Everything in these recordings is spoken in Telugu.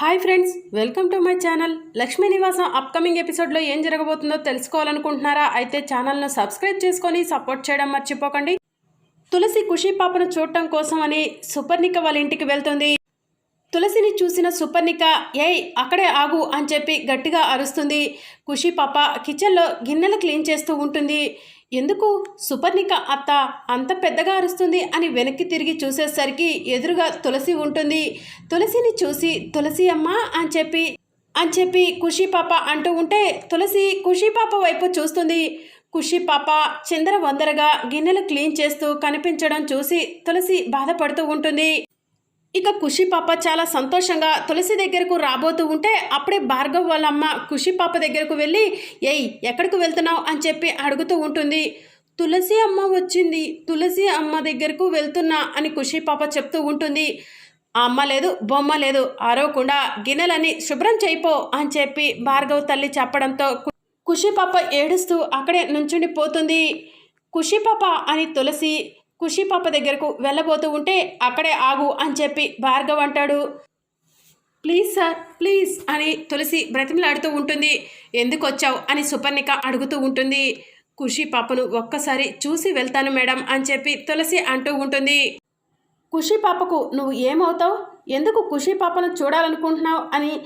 Hi friends welcome to my channel. Lakshmi Nivasam upcoming ఎపిసోడ్లో ఏం జరగబోతుందో తెలుసుకోవాలనుకుంటున్నారా? అయితే ఛానల్ను సబ్స్క్రైబ్ చేసుకొని సపోర్ట్ చేయడం మర్చిపోకండి. తులసి ఖుషి పాపను చూడటం కోసం అని సుపర్ణిక వాళ్ళ ఇంటికి వెళ్తుంది. తులసిని చూసిన సుపర్ణిక ఏయ్ అక్కడే ఆగు అని చెప్పి గట్టిగా అరుస్తుంది. ఖుషి పాప కిచెన్లో గిన్నెలు క్లీన్ చేస్తూ ఉంటుంది. ఎందుకు? సుపర్ణిక అత్త అంత పెద్దగా అరుస్తుంది అని వెనక్కి తిరిగి చూసేసరికి ఎదురుగా తులసి ఉంటుంది. తులసిని చూసి తులసి అమ్మ అని చెప్పి అని చెప్పి ఖుషి పాప అంటూ ఉంటే తులసి ఖుషి పాప వైపు చూస్తుంది. ఖుషి పాప చిందర వందరగా గిన్నెలు క్లీన్ చేస్తూ కనిపించడం చూసి తులసి బాధపడుతూ ఉంటుంది. ఇక ఖుషి పాప చాలా సంతోషంగా తులసి దగ్గరకు రాబోతూ ఉంటే అప్పుడే భార్గవ్ వాళ్ళ అమ్మ ఖుషి పాప దగ్గరకు వెళ్ళి ఏయ్ ఎక్కడికి వెళ్తున్నావు? అని చెప్పి అడుగుతూ ఉంటుంది. తులసి అమ్మ వచ్చింది తులసి అమ్మ దగ్గరకు వెళ్తున్నా అని ఖుషి పాప చెప్తూ ఉంటుంది. ఆ అమ్మ లేదు బొమ్మ లేదు అరవకుండా గిన్నెలని శుభ్రం చేయిపో అని చెప్పి భార్గవ్ తల్లి చెప్పడంతో ఖుషి పాప ఏడుస్తూ అక్కడే నుంచుండి పోతుంది ఖుషి పాప అని తులసి ఖుషి పాప దగ్గరకు వెళ్ళబోతూ ఉంటే అక్కడే ఆగు అని చెప్పి భార్గవ్ అంటాడు. ప్లీజ్ సార్ ప్లీజ్ అని తులసి బ్రతిమలాడుతూ ఉంటుంది. ఎందుకు వచ్చావు? అని సుపర్ణిక అడుగుతూ ఉంటుంది. ఖుషి పాపను ఒక్కసారి చూసి వెళ్తాను మేడం అని చెప్పి తులసి అంటూ ఉంటుంది. ఖుషి పాపకు నువ్వు ఏమవుతావు? ఎందుకు ఖుషి పాపను చూడాలనుకుంటున్నావు? అని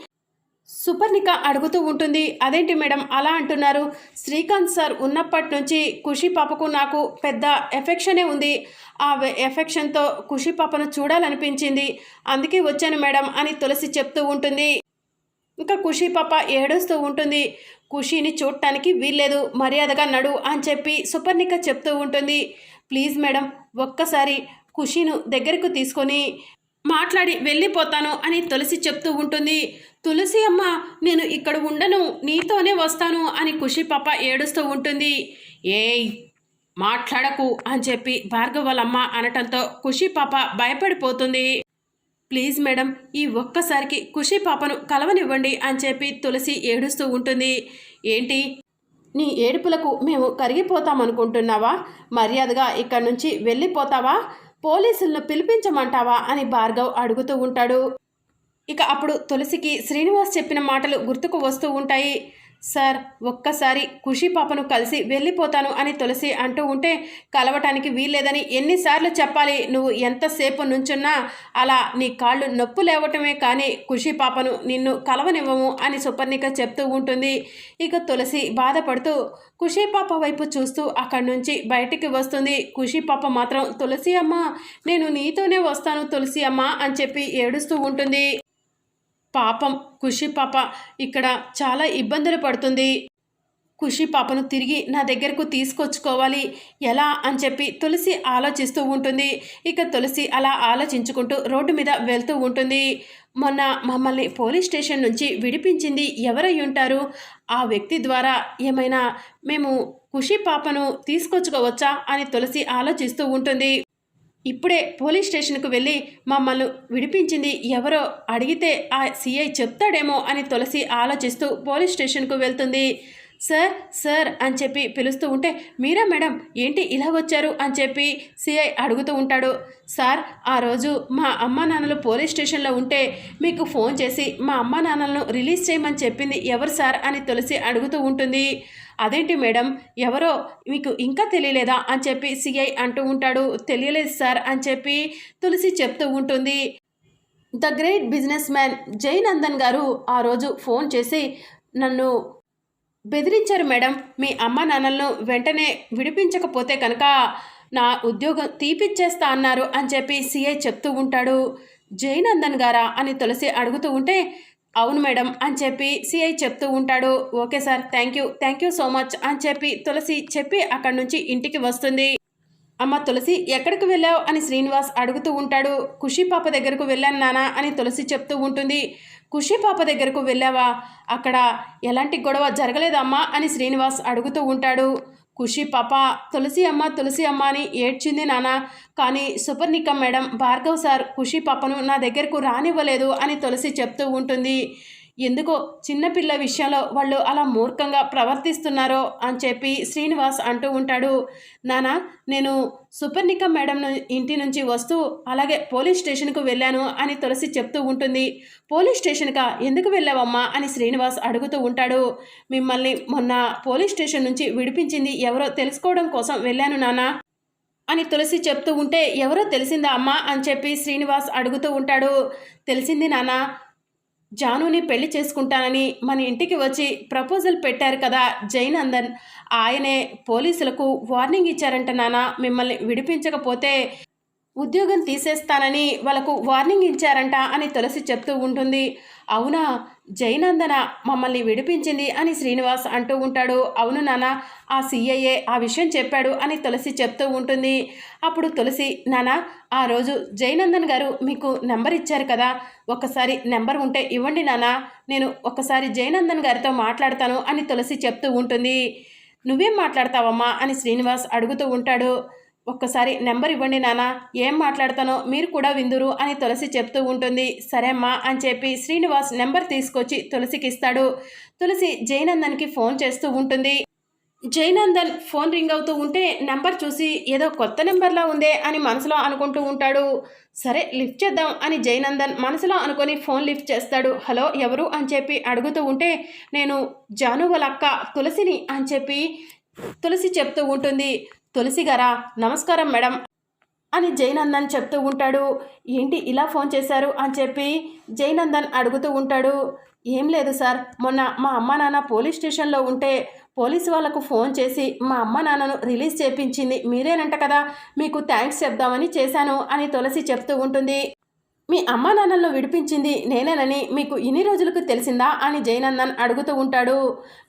సుపర్ణిక అడుగుతూ ఉంటుంది అదేంటి మేడం అలా అంటున్నారు? శ్రీకాంత్ సార్ ఉన్నప్పటి నుంచి ఖుషి పాపకు నాకు పెద్ద ఎఫెక్షనే ఉంది. ఆ ఎఫెక్షన్తో ఖుషి పాపను చూడాలనిపించింది. అందుకే వచ్చాను మేడం అని తులసి చెప్తూ ఉంటుంది. ఇంకా ఖుషి పాప ఏడుస్తూ ఉంటుంది. ఖుషిని చూడటానికి వీల్లేదు మర్యాదగా నడు అని చెప్పి సుపర్ణిక చెప్తూ ఉంటుంది. ప్లీజ్ మేడం ఒక్కసారి ఖుషిను దగ్గరకు తీసుకొని మాట్లాడి వెళ్ళిపోతాను అని తులసి చెప్తూ ఉంటుంది. తులసి అమ్మ నేను ఇక్కడ ఉండను నీతోనే వస్తాను అని ఖుషి పాప ఏడుస్తూ ఉంటుంది. ఏయ్ మాట్లాడకు అని చెప్పి భార్గవ్ అనటంతో ఖుషి పాప భయపడిపోతుంది. ప్లీజ్ మేడం ఈ ఒక్కసారికి ఖుషి పాపను కలవనివ్వండి అని చెప్పి తులసి ఏడుస్తూ ఉంటుంది. ఏంటి? నీ ఏడుపులకు మేము కరిగిపోతామనుకుంటున్నావా? మర్యాదగా ఇక్కడి నుంచి వెళ్ళిపోతావా? పోలీసులను పిలిపించమంటావా అని భార్గవ్ అడుగుతూ ఉంటాడు. ఇక అప్పుడు తులసికి శ్రీనివాస్ చెప్పిన మాటలు గుర్తుకు వస్తూ ఉంటాయి. సార్ ఒక్కసారి ఖుషి పాపను కలిసి వెళ్ళిపోతాను అని తులసి అంటూ ఉంటే కలవటానికి వీల్లేదని ఎన్నిసార్లు చెప్పాలి నువ్వు ఎంతసేపు నుంచున్నా అలా నీ కాళ్ళు నొప్పు లేవటమే కానీ ఖుషి పాపను నిన్ను కలవనివ్వము అని సుపర్ణిక చెప్తూ ఉంటుంది. ఇక తులసి బాధపడుతూ ఖుషి పాప వైపు చూస్తూ అక్కడి నుంచి బయటికి వస్తుంది. ఖుషి పాప మాత్రం తులసి అమ్మ నేను నీతోనే వస్తాను తులసి అమ్మ అని చెప్పి ఏడుస్తూ ఉంటుంది. పాపం ఖుషి పాప ఇక్కడ చాలా ఇబ్బందులు పడుతుంది. ఖుషి పాపను తిరిగి నా దగ్గరకు తీసుకొచ్చుకోవాలి. ఎలా అని చెప్పి తులసి ఆలోచిస్తూ ఉంటుంది. ఇక తులసి అలా ఆలోచించుకుంటూ రోడ్డు మీద వెళ్తూ ఉంటుంది. మొన్న మమ్మల్ని పోలీస్ స్టేషన్ నుంచి విడిపించింది ఎవరై ఉంటారు? ఆ వ్యక్తి ద్వారా ఏమైనా మేము ఖుషి పాపను తీసుకొచ్చుకోవచ్చా అని తులసి ఆలోచిస్తూ ఉంటుంది. ఇప్పుడే పోలీస్ స్టేషన్కు వెళ్ళి మమ్మల్ని విడిపించింది ఎవరో అడిగితే ఆ సిఐ చెప్తాడేమో అని తులసి ఆలోచిస్తూ పోలీస్ స్టేషన్కు వెళ్తుంది. సార్ సార్ అని చెప్పి పిలుస్తూ ఉంటే మీరా మేడం ఏంటి ఇలా వచ్చారు? అని చెప్పి సిఐ అడుగుతూ ఉంటాడు. సార్ ఆ రోజు మా అమ్మ నాన్నలు పోలీస్ స్టేషన్లో ఉంటే మీకు ఫోన్ చేసి మా అమ్మ నాన్నలను రిలీజ్ చేయమని చెప్పింది ఎవరు సార్? అని తులసి అడుగుతూ ఉంటుంది. అదేంటి మేడం ఎవరో మీకు ఇంకా తెలియలేదా? అని చెప్పి సిఐ అంటూ ఉంటాడు. తెలియలేదు సార్ అని చెప్పి తులసి చెప్తూ ఉంటుంది. The great business man Jainandan garu ఆ రోజు ఫోన్ చేసి నన్ను బెదిరించారు మేడం. మీ అమ్మ నాన్నలను వెంటనే విడిపించకపోతే కనుక నా ఉద్యోగం తీపిచ్చేస్తా అన్నారు అని చెప్పి సిఐ చెప్తూ ఉంటాడు. జైనందన్ గారా అని తులసి అడుగుతూ ఉంటే అవును మేడం అని చెప్పి సిఐ చెప్తూ ఉంటాడు. Okay sir thank you thank you so much అని చెప్పి తులసి చెప్పి అక్కడి నుంచి ఇంటికి వస్తుంది. అమ్మ తులసి ఎక్కడికి వెళ్ళావు? అని శ్రీనివాస్ అడుగుతూ ఉంటాడు. ఖుషీ పాప దగ్గరకు వెళ్ళాను నానా అని తులసి చెప్తూ ఉంటుంది. ఖుషీ పాప దగ్గరకు వెళ్ళావా? అక్కడ ఎలాంటి గొడవ జరగలేదమ్మా అని శ్రీనివాస్ అడుగుతూ ఉంటాడు. ఖుషి పాప తులసి అమ్మ తులసి అమ్మ అని ఏడ్చింది నాన్న కానీ సుపర్ణిక మేడం భార్గవ్ సార్ ఖుషి పాపను నా దగ్గరకు రానివ్వలేదు అని తులసి చెప్తూ ఉంటుంది. ఎందుకో చిన్నపిల్ల విషయంలో వాళ్ళు అలా మూర్ఖంగా ప్రవర్తిస్తున్నారో అని చెప్పి శ్రీనివాస్ అంటూ ఉంటాడు. నానా నేను సుపర్ణిక మేడం ఇంటి నుంచి వస్తూ అలాగే పోలీస్ స్టేషన్కు వెళ్ళాను అని తులసి చెప్తూ ఉంటుంది. పోలీస్ స్టేషన్కా ఎందుకు వెళ్ళావమ్మా అని శ్రీనివాస్ అడుగుతూ ఉంటాడు. మిమ్మల్ని మొన్న పోలీస్ స్టేషన్ నుంచి విడిపించింది ఎవరో తెలుసుకోవడం కోసం వెళ్ళాను నానా అని తులసి చెప్తూ ఉంటే ఎవరో తెలిసిందా అమ్మా అని చెప్పి శ్రీనివాస్ అడుగుతూ ఉంటాడు. తెలిసింది నాన్న జానుని పెళ్ళి చేసుకుంటానని మన ఇంటికి వచ్చి ప్రపోజల్ పెట్టారు కదా జైనందన్. ఆయనే పోలీసులకు వార్నింగ్ ఇచ్చారంట నాన్న మిమ్మల్ని విడిపించకపోతే ఉద్యోగం తీసేస్తానని వాళ్ళకు వార్నింగ్ ఇచ్చారంట అని తులసి చెప్తూ ఉంటుంది. అవునా? జైనందన మమ్మల్ని విడిపించింది అని శ్రీనివాస్ అంటూ ఉంటాడు. అవును నాన్న ఆ సిఐఏ ఆ విషయం చెప్పాడు అని తులసి చెప్తూ ఉంటుంది. అప్పుడు తులసి నాన్న ఆ రోజు జైనందన్ గారు మీకు నెంబర్ ఇచ్చారు కదా? ఒక్కసారి నెంబర్ ఉంటే ఇవ్వండి నాన్న. నేను ఒక్కసారి జైనందన్ గారితో మాట్లాడతాను అని తులసి చెప్తూ ఉంటుంది. నువ్వేం మాట్లాడతావమ్మా? అని శ్రీనివాస్ అడుగుతూ ఉంటాడు. ఒక్కసారి నెంబర్ ఇవ్వండి నాన్న ఏం మాట్లాడతానో మీరు కూడా విందురు అని తులసి చెప్తూ ఉంటుంది. సరే అమ్మా అని చెప్పి శ్రీనివాస్ నెంబర్ తీసుకొచ్చి తులసికి ఇస్తాడు. తులసి జయనందన్కి ఫోన్ చేస్తూ ఉంటుంది. జయనందన్ ఫోన్ రింగ్ అవుతూ ఉంటే నెంబర్ చూసి ఏదో కొత్త నెంబర్లా ఉందే అని మనసులో అనుకుంటూ ఉంటాడు. సరే లిఫ్ట్ చేద్దాం అని జయనందన్ మనసులో అనుకొని ఫోన్ లిఫ్ట్ చేస్తాడు. హలో ఎవరు? అని చెప్పి అడుగుతూ ఉంటే నేను జాను వాళ్ళ అక్క తులసిని అని చెప్పి తులసి చెప్తూ ఉంటుంది. తులసి గారా నమస్కారం మేడం అని జైనందన్ చెప్తూ ఉంటాడు. ఏంటి ఇలా ఫోన్ చేశారు అని చెప్పి జైనందన్ అడుగుతూ ఉంటాడు. ఏం లేదు సార్ మొన్న మా అమ్మ నాన్న పోలీస్ స్టేషన్లో ఉంటే పోలీసు వాళ్ళకు ఫోన్ చేసి మా అమ్మ నాన్నను రిలీజ్ చేపించింది మీరేనంట కదా మీకు థ్యాంక్స్ చెప్దామని చేశాను అని తులసి చెప్తూ ఉంటుంది. మీ అమ్మా నాన్నలను విడిపించింది నేనేనని మీకు ఇన్ని రోజులకు తెలిసిందా అని జయనందన్ అడుగుతూ ఉంటాడు.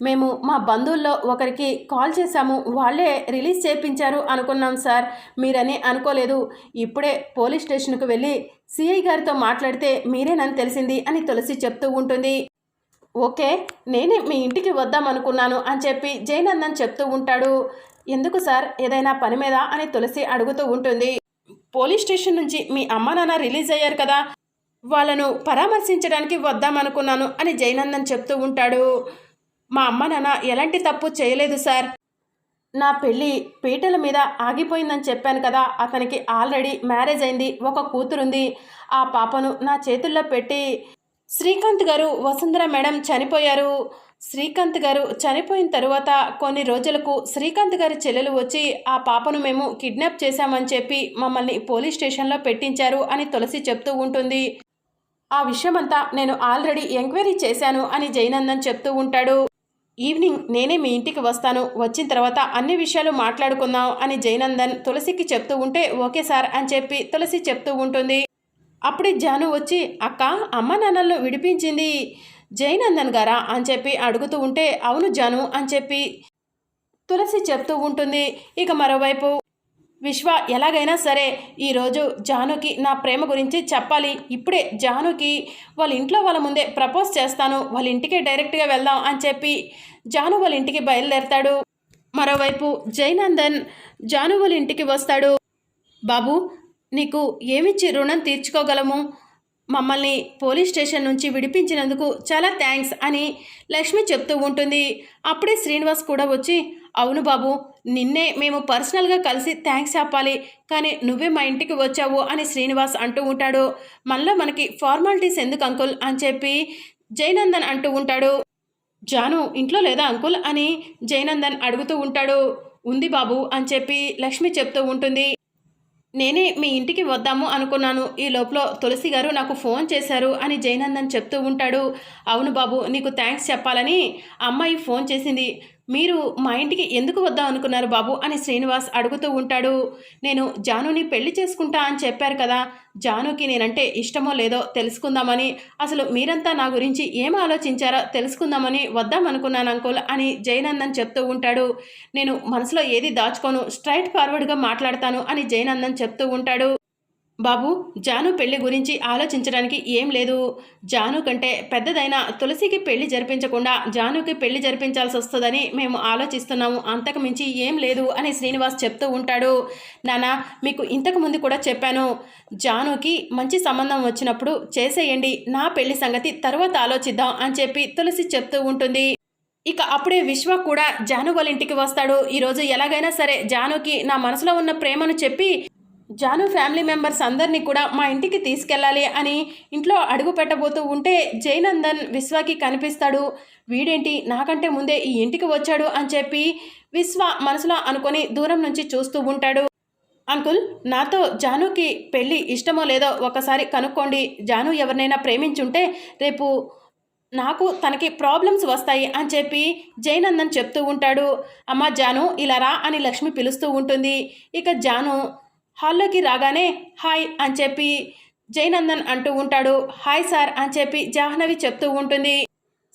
మేము మా బంధువుల్లో ఒకరికి కాల్ చేశాము. వాళ్ళే రిలీజ్ చేయించారు అనుకున్నాం సార్. మీరని అనుకోలేదు. ఇప్పుడే పోలీస్ స్టేషన్కు వెళ్ళి సిఐ గారితో మాట్లాడితే మీరేనని తెలిసింది అని తులసి చెప్తూ ఉంటుంది. ఓకే నేనే మీ ఇంటికి వద్దాం అనుకున్నాను అని చెప్పి జయనందన్ చెప్తూ ఉంటాడు. ఎందుకు సార్? ఏదైనా పని మీద అని తులసి అడుగుతూ ఉంటుంది. పోలీస్ స్టేషన్ నుంచి మీ అమ్మ నాన్న రిలీజ్ అయ్యారు కదా వాళ్ళను పరామర్శించడానికి వద్దామనుకున్నాను అని జయనందన్ చెప్తూ ఉంటాడు. మా అమ్మ నాన్న ఎలాంటి తప్పు చేయలేదు సార్. నా పెళ్ళి పీటల మీద ఆగిపోయిందని చెప్పాను కదా అతనికి ఆల్రెడీ మ్యారేజ్ అయింది ఒక కూతురుంది. ఆ పాపను నా చేతుల్లో పెట్టి శ్రీకాంత్ గారు వసుంధర మేడం చనిపోయారు. శ్రీకాంత్ గారు చనిపోయిన తరువాత కొన్ని రోజులకు శ్రీకాంత్ గారి చెల్లెలు వచ్చి ఆ పాపను మేము కిడ్నాప్ చేశామని చెప్పి మమ్మల్ని పోలీస్ స్టేషన్లో పెట్టించారు అని తులసి చెప్తూ ఉంటుంది. ఆ విషయమంతా నేను ఆల్రెడీ ఎంక్వైరీ చేశాను అని జయనందన్ చెప్తూ ఉంటాడు. ఈవినింగ్ నేనే మీ ఇంటికి వస్తాను. వచ్చిన తర్వాత అన్ని విషయాలు మాట్లాడుకుందాం అని జయనందన్ తులసికి చెప్తూ ఉంటే ఓకే సార్ అని చెప్పి తులసి చెప్తూ ఉంటుంది. అప్పుడే జాను వచ్చి అక్క అమ్మ నాన్నలను విడిపించింది జయనందన్ గారా? అని చెప్పి అడుగుతూ ఉంటే అవును జాను అని చెప్పి తులసి చెప్తూ ఉంటుంది. ఇక మరోవైపు విశ్వ ఎలాగైనా సరే ఈరోజు జానుకి నా ప్రేమ గురించి చెప్పాలి. ఇప్పుడే జానుకి వాళ్ళ ఇంట్లో వాళ్ళ ముందే ప్రపోజ్ చేస్తాను. వాళ్ళ ఇంటికే డైరెక్ట్గా వెళ్దాం అని చెప్పి జాను వాళ్ళ ఇంటికి బయలుదేరతాడు. మరోవైపు జయనందన్ జాను వాళ్ళ ఇంటికి వస్తాడు. బాబు నీకు ఏమిచ్చి రుణం తీర్చుకోగలము? మమ్మల్ని పోలీస్ స్టేషన్ నుంచి విడిపించినందుకు చాలా థ్యాంక్స్ అని లక్ష్మి చెప్తూ ఉంటుంది. అప్పుడే శ్రీనివాస్ కూడా వచ్చి అవును బాబు నిన్నే మేము పర్సనల్గా కలిసి థ్యాంక్స్ చెప్పాలి కానీ నువ్వే మా ఇంటికి వచ్చావు అని శ్రీనివాస్ అంటూ ఉంటాడు. మళ్ళీ మనకి ఫార్మాలిటీస్ ఎందుకు అంకుల్? అని చెప్పి జయనందన్ అంటూ ఉంటాడు. జాను ఇంట్లో లేదా అంకుల్? అని జయనందన్ అడుగుతూ ఉంటాడు. ఉంది బాబు అని చెప్పి లక్ష్మి చెప్తూ ఉంటుంది. నేనే మీ ఇంటికి వద్దాము అనుకున్నాను. ఈ లోపల తులసి గారు నాకు ఫోన్ చేశారు అని జయనందన్ చెప్తూ ఉంటాడు. అవును బాబు నీకు థ్యాంక్స్ చెప్పాలని అమ్మాయి ఫోన్ చేసింది. మీరు మా ఇంటికి ఎందుకు వద్దాం అనుకున్నారు బాబు? అని శ్రీనివాస్ అడుగుతూ ఉంటాడు. నేను జానుని పెళ్ళి చేసుకుంటా అని చెప్పారు కదా. జానుకి నేనంటే ఇష్టమో లేదో తెలుసుకుందామని అసలు మీరంతా నా గురించి ఏం ఆలోచించారో తెలుసుకుందామని వద్దాం అనుకున్నాను అంకుల్ అని జయనందన్ చెప్తూ ఉంటాడు. నేను మనసులో ఏది దాచుకోను స్ట్రైట్ ఫార్వర్డ్గా మాట్లాడతాను అని జయనందన్ చెప్తూ ఉంటాడు. బాబు జాను పెళ్ళి గురించి ఆలోచించడానికి ఏం లేదు. జాను కంటే పెద్దదైన తులసికి పెళ్ళి జరిపించకుండా జానుకి పెళ్ళి జరిపించాల్సి వస్తుందని మేము ఆలోచిస్తున్నాము. అంతకు మించి ఏం లేదు అని శ్రీనివాస్ చెప్తూ ఉంటాడు. నాన్న మీకు ఇంతకు ముందు కూడా చెప్పాను. జానుకి మంచి సంబంధం వచ్చినప్పుడు చేసేయండి. నా పెళ్ళి సంగతి తర్వాత ఆలోచిద్దాం అని చెప్పి తులసి చెప్తూ ఉంటుంది. ఇక అప్పుడే విశ్వ కూడా జాను వాళ్ళ ఇంటికి వస్తాడు. ఈరోజు ఎలాగైనా సరే జానుకి నా మనసులో ఉన్న ప్రేమను చెప్పి జాను ఫ్యామిలీ మెంబర్స్ అందరినీ కూడా మా ఇంటికి తీసుకెళ్ళాలి అని ఇంట్లో అడుగు పెట్టబోతూ ఉంటే జయనందన్ విశ్వకి కనిపిస్తాడు. వీడేంటి? నాకంటే ముందే ఈ ఇంటికి వచ్చాడు అని చెప్పి విశ్వ మనసులో అనుకొని దూరం నుంచి చూస్తూ ఉంటాడు. అంకుల్ నాతో జానుకి పెళ్ళి ఇష్టమో లేదో ఒకసారి కనుక్కోండి. జాను ఎవరినైనా ప్రేమించుంటే రేపు నాకు తనకి ప్రాబ్లమ్స్ వస్తాయి అని చెప్పి జయనందన్ చెప్తూ ఉంటాడు. అమ్మ జాను ఇలా రా అని లక్ష్మి పిలుస్తూ ఉంటుంది. ఇక జాను హాల్లోకి రాగానే హాయ్ అని చెప్పి జయనందన్ అంటూ ఉంటాడు. హాయ్ సార్ అని చెప్పి జాహ్నవి చెప్తూ ఉంటుంది.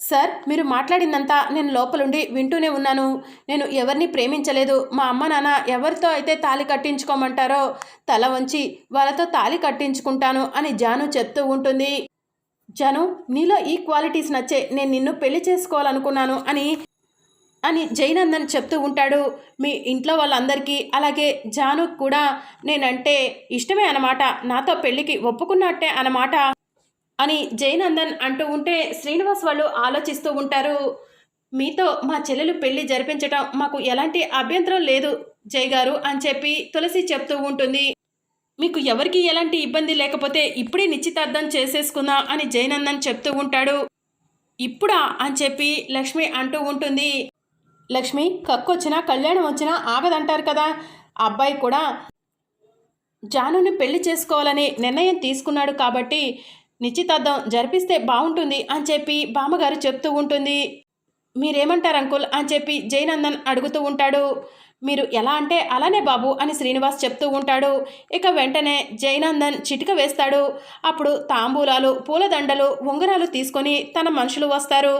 సార్ మీరు మాట్లాడిందంతా నేను లోపలుండి వింటూనే ఉన్నాను. నేను ఎవరిని ప్రేమించలేదు. మా అమ్మ నాన్న ఎవరితో అయితే తాళి కట్టించుకోమంటారో తల వంచి వాళ్ళతో తాళి కట్టించుకుంటాను అని జాను చెప్తూ ఉంటుంది. జాను నీలో ఈ క్వాలిటీస్ నచ్చే నేను నిన్ను పెళ్ళి చేసుకోవాలనుకున్నాను అని అని జయనందన్ చెప్తూ ఉంటాడు మీ ఇంట్లో వాళ్ళందరికీ. అలాగే జాను కూడా నేనంటే ఇష్టమే అన్నమాట. నాతో పెళ్ళికి ఒప్పుకున్నట్టే అన్నమాట అని జయనందన్ అంటూ ఉంటే శ్రీనివాస్ వాళ్ళు ఆలోచిస్తూ ఉంటారు. మీతో మా చెల్లెలు పెళ్ళి జరిపించటం మాకు ఎలాంటి అభ్యంతరం లేదు జయ్ గారు అని చెప్పి తులసి చెప్తూ ఉంటుంది. మీకు ఎవరికి ఎలాంటి ఇబ్బంది లేకపోతే ఇప్పుడే నిశ్చితార్థం చేసేసుకుందాం అని జయనందన్ చెప్తూ ఉంటాడు. ఇప్పుడా అని చెప్పి లక్ష్మి అంటూ ఉంటుంది. లక్ష్మి కక్కొచ్చినా కళ్యాణం వచ్చినా ఆగదంటారు కదా. అబ్బాయి కూడా జానుని పెళ్ళి చేసుకోవాలని నిర్ణయం తీసుకున్నాడు కాబట్టి నిశ్చితార్థం జరిపిస్తే బాగుంటుంది అని చెప్పి బామ్మగారు చెప్తూ ఉంటుంది. మీరేమంటారు అంకుల్ అని చెప్పి జయనందన్ అడుగుతూ ఉంటాడు. మీరు ఎలా అంటే అలానే బాబు అని శ్రీనివాస్ చెప్తూ ఉంటాడు. ఇక వెంటనే జయనందన్ చిటిక వేస్తాడు. అప్పుడు తాంబూలాలు పూలదండలు ఉంగరాలు తీసుకొని తన మనుషులు వస్తారు.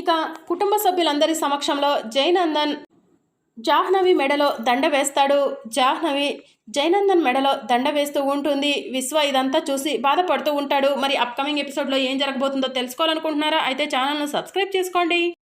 ఇక కుటుంబ సభ్యులందరి సమక్షంలో జయనందన్ జాహ్నవి మెడలో దండ వేస్తాడు. జాహ్నవి జయనందన్ మెడలో దండ వేస్తూ ఉంటుంది. విశ్వ ఇదంతా చూసి బాధపడుతూ ఉంటాడు. మరి అప్కమింగ్ ఎపిసోడ్లో ఏం జరగబోతుందో తెలుసుకోవాలనుకుంటున్నారా? అయితే ఛానల్ను సబ్స్క్రైబ్ చేసుకోండి.